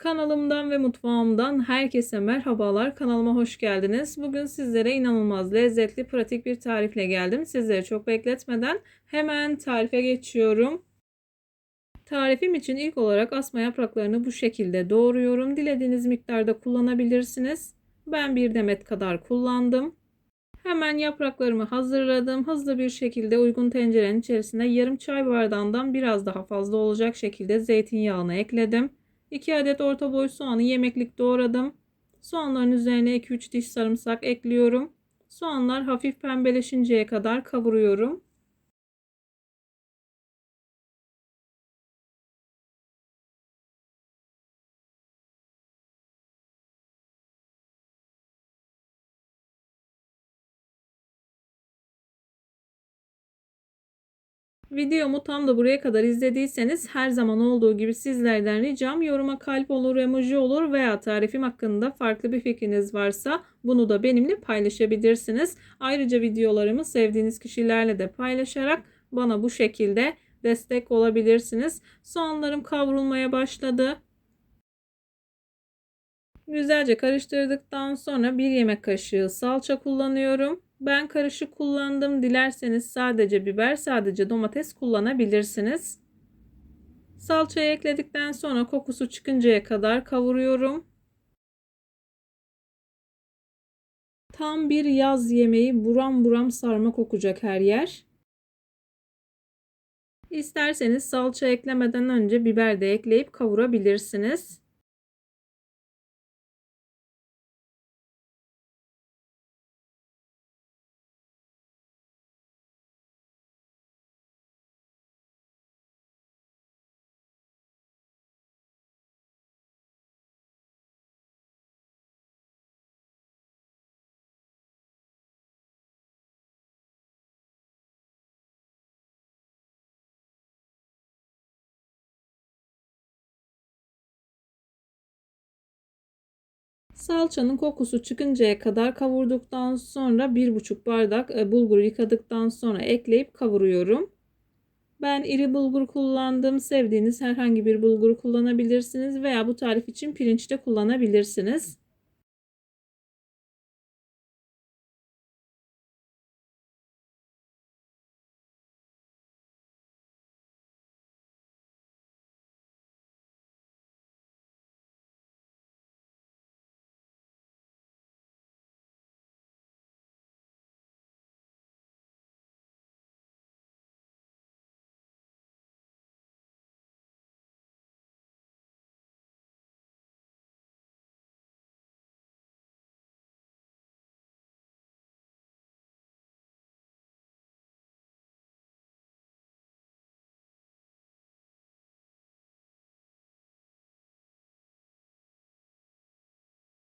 Kanalımdan ve mutfağımdan herkese merhabalar. Kanalıma hoş geldiniz. Bugün sizlere inanılmaz lezzetli, pratik bir tarifle geldim. Sizleri çok bekletmeden hemen tarife geçiyorum. Tarifim için ilk olarak asma yapraklarını bu şekilde doğruyorum. Dilediğiniz miktarda kullanabilirsiniz. Ben bir demet kadar kullandım. Hemen yapraklarımı hazırladım. Hızlı bir şekilde uygun tencerenin içerisine yarım çay bardağından biraz daha fazla olacak şekilde zeytinyağını ekledim. 2 adet orta boy soğanı yemeklik doğradım. Soğanların üzerine 2-3 diş sarımsak ekliyorum. Soğanlar hafif pembeleşinceye kadar kavuruyorum. Videomu tam da buraya kadar izlediyseniz her zaman olduğu gibi sizlerden ricam yoruma kalp olur, emoji olur veya tarifim hakkında farklı bir fikriniz varsa bunu da benimle paylaşabilirsiniz. Ayrıca videolarımı sevdiğiniz kişilerle de paylaşarak bana bu şekilde destek olabilirsiniz. Soğanlarım kavrulmaya başladı. Güzelce karıştırdıktan sonra bir yemek kaşığı salça kullanıyorum. Ben karışık kullandım. Dilerseniz sadece biber, sadece domates kullanabilirsiniz. Salçayı ekledikten sonra kokusu çıkıncaya kadar kavuruyorum. Tam bir yaz yemeği buram buram sarma kokacak her yer. İsterseniz salça eklemeden önce biber de ekleyip kavurabilirsiniz. Salçanın kokusu çıkıncaya kadar kavurduktan sonra 1,5 bardak e, bulgur yıkadıktan sonra ekleyip kavuruyorum. Ben iri bulgur kullandım. Sevdiğiniz herhangi bir bulgur kullanabilirsiniz veya bu tarif için pirinç de kullanabilirsiniz.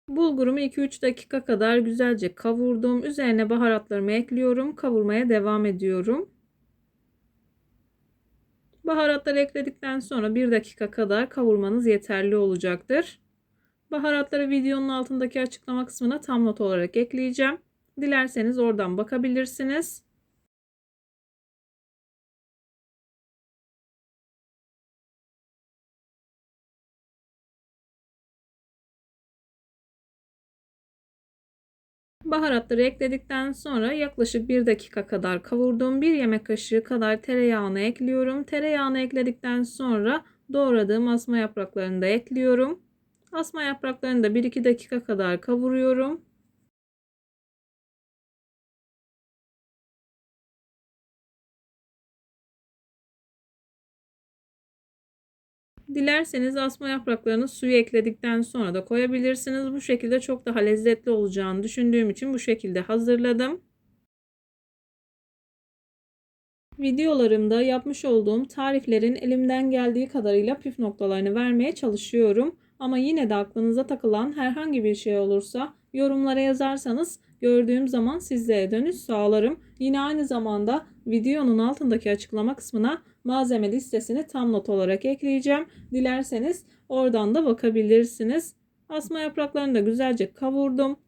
Bulgurumu 2-3 dakika kadar güzelce kavurdum. Üzerine baharatlarımı ekliyorum. Kavurmaya devam ediyorum. Baharatları ekledikten sonra 1 dakika kadar kavurmanız yeterli olacaktır. Baharatları videonun altındaki açıklama kısmına tam not olarak ekleyeceğim. Dilerseniz oradan bakabilirsiniz. Baharatları ekledikten sonra yaklaşık 1 dakika kadar kavurduğum 1 yemek kaşığı kadar tereyağını ekliyorum. Tereyağını ekledikten sonra doğradığım asma yapraklarını da ekliyorum. Asma yapraklarını da 1-2 dakika kadar kavuruyorum. Dilerseniz asma yapraklarını suyu ekledikten sonra da koyabilirsiniz. Bu şekilde çok daha lezzetli olacağını düşündüğüm için bu şekilde hazırladım. Videolarımda yapmış olduğum tariflerin elimden geldiği kadarıyla püf noktalarını vermeye çalışıyorum. Ama yine de aklınıza takılan herhangi bir şey olursa yorumlara yazarsanız gördüğüm zaman sizlere dönüş sağlarım. Yine aynı zamanda videonun altındaki açıklama kısmına malzeme listesini tam not olarak ekleyeceğim. Dilerseniz oradan da bakabilirsiniz. Asma yapraklarını da güzelce kavurdum.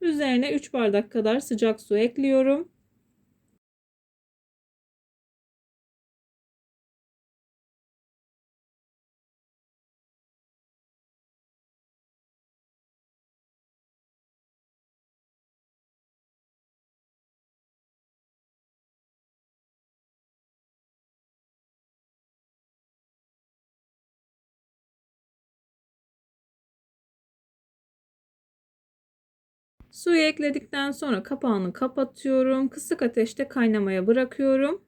Üzerine 3 bardak kadar sıcak su ekliyorum. Suyu ekledikten sonra kapağını kapatıyorum. Kısık ateşte kaynamaya bırakıyorum.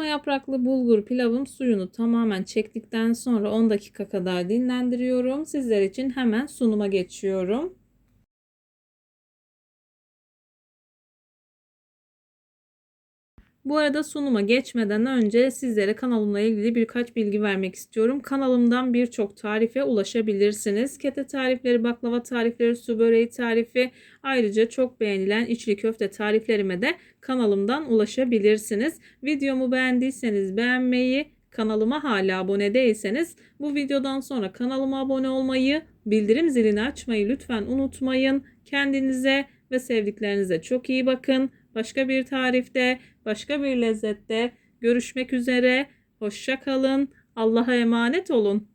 Asma yapraklı bulgur pilavım suyunu tamamen çektikten sonra 10 dakika kadar dinlendiriyorum. Sizler için hemen sunuma geçiyorum. Bu arada sunuma geçmeden önce sizlere kanalımla ilgili birkaç bilgi vermek istiyorum. Kanalımdan birçok tarife ulaşabilirsiniz. Kete tarifleri, baklava tarifleri, su böreği tarifi, ayrıca çok beğenilen içli köfte tariflerime de kanalımdan ulaşabilirsiniz. Videomu beğendiyseniz beğenmeyi, kanalıma hala abone değilseniz bu videodan sonra kanalıma abone olmayı, bildirim zilini açmayı lütfen unutmayın. Kendinize ve sevdiklerinize çok iyi bakın. Başka bir tarifte, başka bir lezzette görüşmek üzere. Hoşça kalın. Allah'a emanet olun.